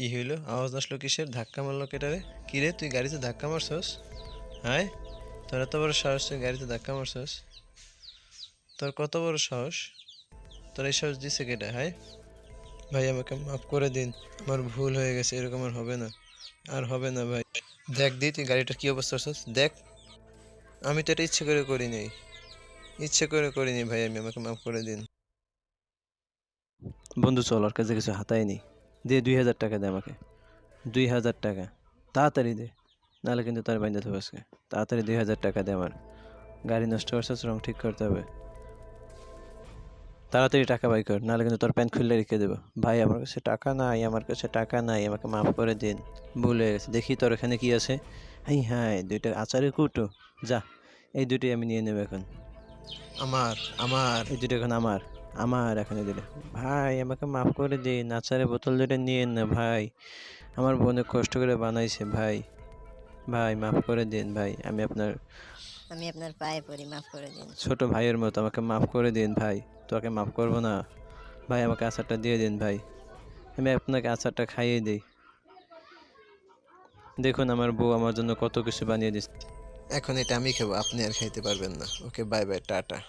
কি হইল? আওয়াজ আসলো কিসের? ধাক্কা মারলো কেটারে? কি রে, তুই গাড়িতে ধাক্কা মারছস? হ্যাঁ তোর এত বড় সাহস তুই গাড়িতে ধাক্কা মারছস? তোর কত বড় সাহস? তোর এই সাহস দিছে কেটা, হায়? ভাই, আমাকে মাফ করে দিন। আমার ভুল হয়ে গেছে, এরকম আর হবে না। আর হবে না, ভাই। দেখ দি, তুই গাড়িটা কী অবস্থা করছিস? দেখ। আমি তো এটা ইচ্ছে করে করিনি। ইচ্ছে করে করিনি, ভাই, আমি, আমাকে মাফ করে দিন। বন্ধু, চল ওর কাছে কিছু হাতায় নি। দে দুই হাজার টাকা দে আমাকে। দুই হাজার টাকা। তাড়াতাড়ি দে। নাহলে কিন্তু তার বাইন্দা থাকবে আজকে। তাড়াতাড়ি দুই হাজার টাকা দে আমার। গাড়ি নষ্ট করছে রং ঠিক করতে হবে। তাড়াতাড়ি টাকা বাই কর, নাহলে কিন্তু তোর প্যান্ট খুললে রেখে দেবো। ভাই, আমার কাছে টাকা নাই, আমার কাছে টাকা নাই, আমাকে মাফ করে দিন। ভুলে গেছে। দেখি তোর এখানে কি আছে। হ্যাঁ হ্যাঁ দুইটা আচারের কুটো। যা, এই দুটোই আমি নিয়ে নেব এখন। আমার আমার, এই দুটো এখন আমার। আমার এখানে দিলে। ভাই আমাকে মাফ করে দিন আচারের বোতল দুটো নিয়ে না ভাই। আমার বোনে কষ্ট করে বানাইছে ভাই। ভাই মাফ করে দিন ভাই। আমি আপনার আমি আপনার পায়ে পড়ি মাফ করে দিন। ছোট ভাইয়ের মতো আমাকে মাফ করে দিন ভাই। তোকে মাফ করব না। ভাই আমাকে আচারটা দিয়ে দিন ভাই। আমি আপনাকে আচারটা খাইয়ে দিই। দেখুন আমার বউ আমার জন্য কত কিছু বানিয়ে দিচ্ছে। এখন এটা আমি খাব আপনি আর খাইতে পারবেন না। Okay bye bye tata.